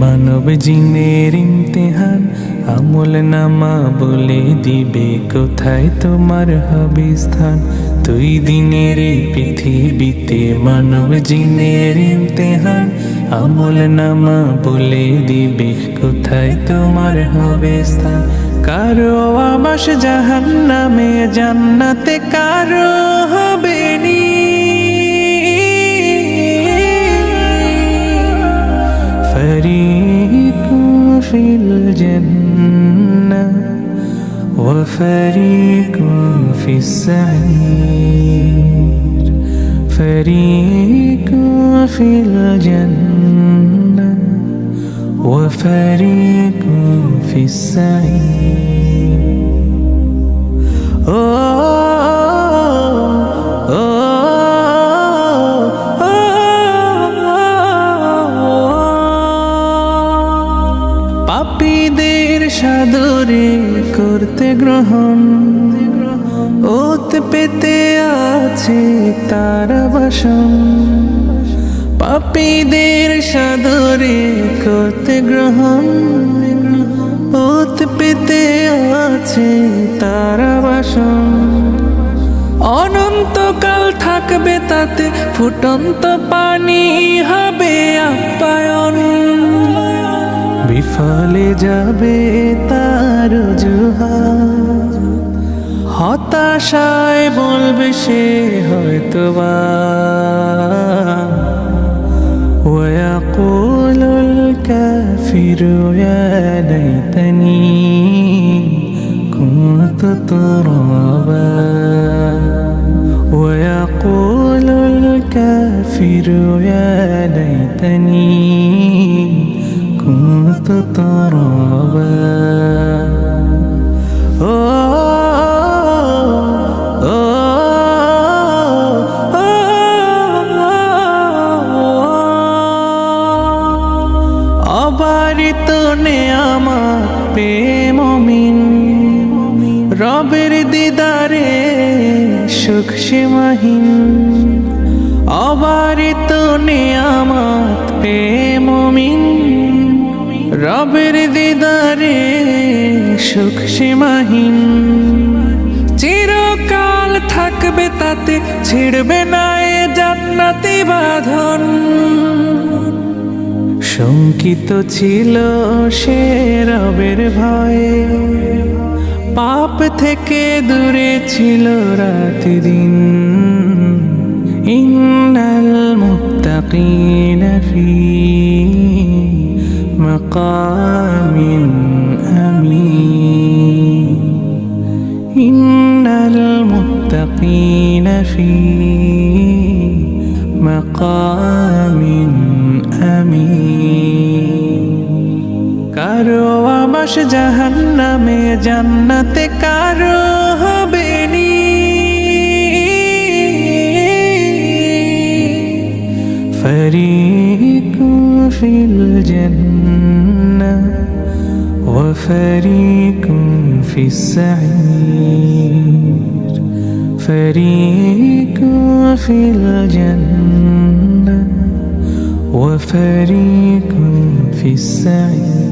মানব জিনের ইমতেহান। আমল নামা বলে দিবে, কোথায় তোমার হবে স্থান দুই দিনের পৃথিবীতে মানব জিনের ইমতেহান। আমল নামা বলে দিবে, কোথায় তোমার হবে স্থান কারও আবাস জাহান নামে জান্নাতে কারও হবে নি। في الجنة وفريق في السعير. فريق في الجنة وفريق في السعير. সাদরে করতে গ্রহণ। ওত পেতে আছে তার বাসন। পাপীদের সাদরে করতে গ্রহণ। ওত পেতে আছে তারা বাসন। অনন্তকাল থাকবে তাতে, ফুটন্ত পানি হবে আপ্যায়ন। বিফলে যাবে তার জুহার হতাশায় বলবে সে হয়তো বা ويقول الكافر يا ليتني كنت ترابا ويقول الكافر يا ليتني অবারিত রবের দিদারে সুখ সীমাহীন। অবারিত নেয়ামা পে রবের দিদারে সুখ সীমাহীন। চিরকাল থাকবে তাতে, ছিড়বে না এ জান্নাতি বাঁধন। শঙ্কিত ছিল সে রবের ভয়ে। পাপ থেকে দূরে ছিল রাত দিন। ইন্নাল মাকামিন আমিন ইন্নাল মুত্তাকিন ফি মাকামিন আমিন কারো আবাস জাহান নামে জান্নাতে কারো হবে নি فريق في الجنة وفريق في السعير. فريق في الجنة وفريق في السعير.